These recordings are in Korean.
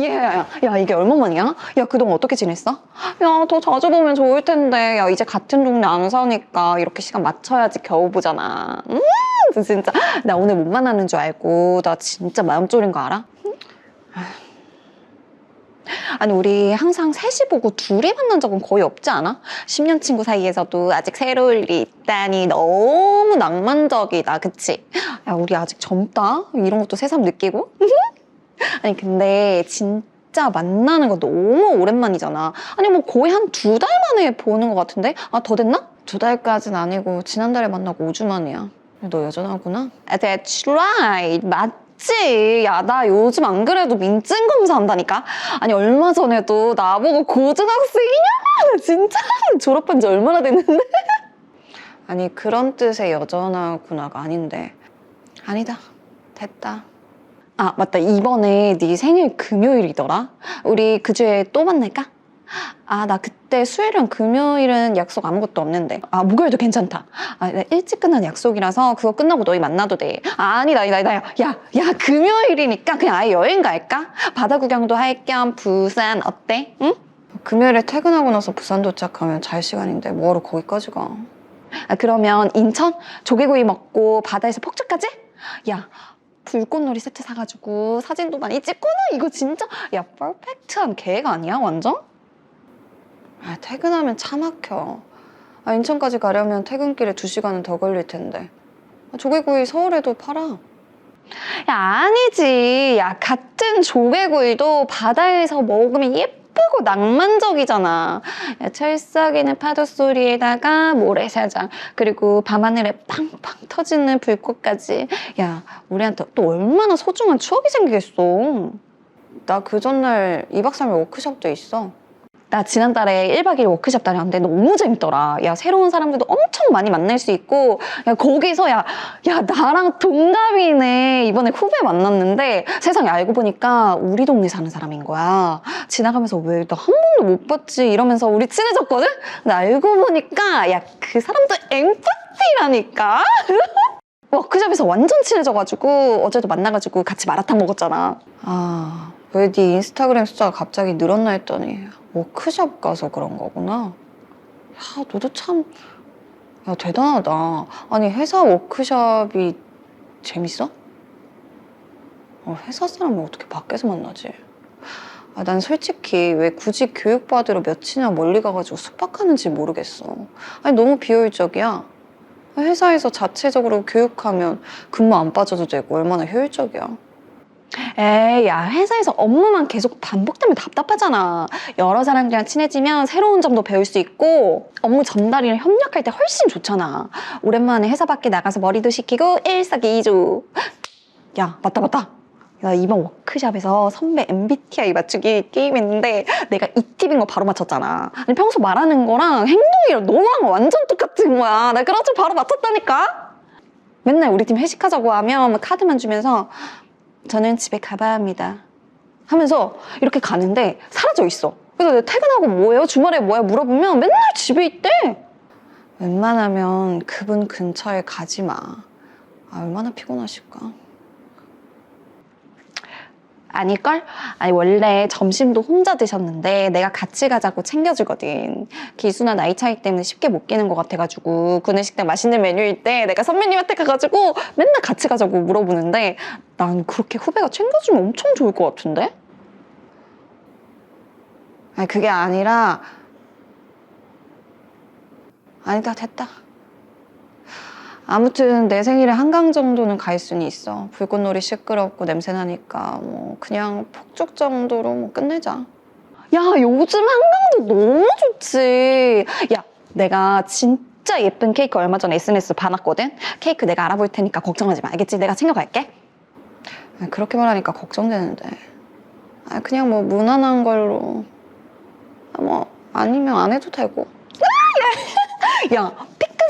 야야야 야 이게 얼마만이야? 야 그동안 어떻게 지냈어? 야 더 자주 보면 좋을 텐데 야 이제 같은 동네 안 사니까 이렇게 시간 맞춰야지 겨우 보잖아 음 진짜 나 오늘 못 만나는 줄 알고 나 진짜 마음 졸인 거 알아? 아니 우리 항상 셋이 보고 둘이 만난 적은 거의 없지 않아? 10년 친구 사이에서도 아직 새로울 일이 있다니 너무 낭만적이다 그치? 야 우리 아직 젊다 이런 것도 새삼 느끼고 아니 근데 진짜 만나는 거 너무 오랜만이잖아. 아니 뭐 거의 한 두 달 만에 보는 것 같은데? 아 더 됐나? 두 달까진 아니고 지난달에 만나고 5주 만이야. 너 여전하구나? 아, that's right. 맞지? 야 나 요즘 안 그래도 민증 검사한다니까? 아니 얼마 전에도 나보고 고등학생이냐 나 진짜! 졸업한 지 얼마나 됐는데? 아니 그런 뜻의 여전하구나가 아닌데. 아니다. 됐다 아 맞다 이번에 네 생일 금요일이더라 우리 그 주에 또 만날까? 아 나 그때 수요일이랑 금요일은 약속 아무것도 없는데 아 목요일도 괜찮다 아 나 일찍 끝난 약속이라서 그거 끝나고 너희 만나도 돼 아, 아니다 아니다 아니다 야야 야, 금요일이니까 그냥 아예 여행 갈까? 바다 구경도 할 겸 부산 어때? 응? 금요일에 퇴근하고 나서 부산 도착하면 잘 시간인데 뭐하러 거기까지 가? 아 그러면 인천 조개구이 먹고 바다에서 폭죽까지? 야 불꽃놀이 세트 사가지고 사진도 많이 찍고는 이거 진짜? 야 퍼펙트한 계획 아니야 완전? 아 퇴근하면 차 막혀. 아 인천까지 가려면 퇴근길에 두 시간은 더 걸릴 텐데. 아, 조개구이 서울에도 팔아. 야 아니지. 야 같은 조개구이도 바다에서 먹으면 예 쁘고 낭만적이잖아. 야, 철썩이는 파도 소리에다가 모래사장 그리고 밤하늘에 팡팡 터지는 불꽃까지. 야 우리한테 또 얼마나 소중한 추억이 생기겠어. 나 그 전날 2박 3일 워크숍도 있어 나 지난달에 1박 2일 워크숍 다녔는데 너무 재밌더라. 야, 새로운 사람들도 엄청 많이 만날 수 있고, 야, 거기서 야, 야, 나랑 동갑이네. 이번에 후배 만났는데 세상에 알고 보니까 우리 동네 사는 사람인 거야. 지나가면서 왜 나 한 번도 못 봤지? 이러면서 우리 친해졌거든? 근데 알고 보니까 야, 그 사람도 엠파티라니까? 워크숍에서 완전 친해져가지고 어제도 만나가지고 같이 마라탕 먹었잖아. 아, 왜 네 인스타그램 숫자가 갑자기 늘었나 했더니 워크숍 가서 그런 거구나. 야, 너도 참, 야, 대단하다. 아니, 회사 워크숍이 재밌어? 어, 회사 사람을 어떻게 밖에서 만나지? 아, 난 솔직히 왜 굳이 교육받으러 며칠이나 멀리 가가지고 숙박하는지 모르겠어. 아니, 너무 비효율적이야. 회사에서 자체적으로 교육하면 근무 안 빠져도 되고 얼마나 효율적이야. 에이, 야, 회사에서 업무만 계속 반복되면 답답하잖아. 여러 사람들이랑 친해지면 새로운 점도 배울 수 있고, 업무 전달이랑 협력할 때 훨씬 좋잖아. 오랜만에 회사 밖에 나가서 머리도 식히고, 일석이조. 야, 맞다, 맞다. 나 이번 워크샵에서 선배 MBTI 맞추기 게임 했는데 내가 이 팁인 거 바로 맞췄잖아. 아니, 평소 말하는 거랑 행동이랑 너랑 완전 똑같은 거야. 나 그래서 바로 맞췄다니까? 맨날 우리 팀 회식하자고 하면 막 카드만 주면서 저는 집에 가봐야 합니다. 하면서 이렇게 가는데 사라져 있어. 그래서 퇴근하고 뭐예요? 주말에 뭐야? 물어보면 맨날 집에 있대. 웬만하면 그분 근처에 가지 마. 아, 얼마나 피곤하실까? 아닐걸? 아니 원래 점심도 혼자 드셨는데 내가 같이 가자고 챙겨주거든 기수나 나이 차이 때문에 쉽게 못 끼는 것 같아가지고 구내식당 맛있는 메뉴일 때 내가 선배님한테 가가지고 맨날 같이 가자고 물어보는데 난 그렇게 후배가 챙겨주면 엄청 좋을 것 같은데? 아니 그게 아니라 아니다 됐다 아무튼 내 생일에 한강 정도는 갈 수는 있어. 불꽃놀이 시끄럽고 냄새 나니까 뭐 그냥 폭죽 정도로 뭐 끝내자. 야 요즘 한강도 너무 좋지. 야 내가 진짜 예쁜 케이크 얼마 전에 SNS 받았거든. 케이크 내가 알아볼 테니까 걱정하지 마. 알겠지? 내가 챙겨갈게. 아, 그렇게 말하니까 걱정되는데. 아, 그냥 뭐 무난한 걸로. 아, 뭐 아니면 안 해도 되고. 야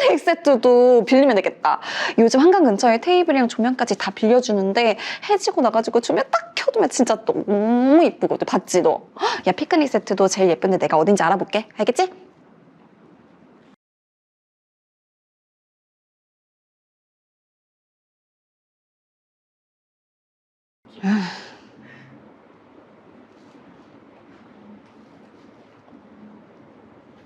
흰색 세트도 빌리면 되겠다. 요즘 한강 근처에 테이블이랑 조명까지 다 빌려주는데 해지고 나가지고 조명 딱 켜두면 진짜 너무 이쁘거든. 봤지 너? 야 피크닉 세트도 제일 예쁜데 내가 어딘지 알아볼게. 알겠지? 에휴.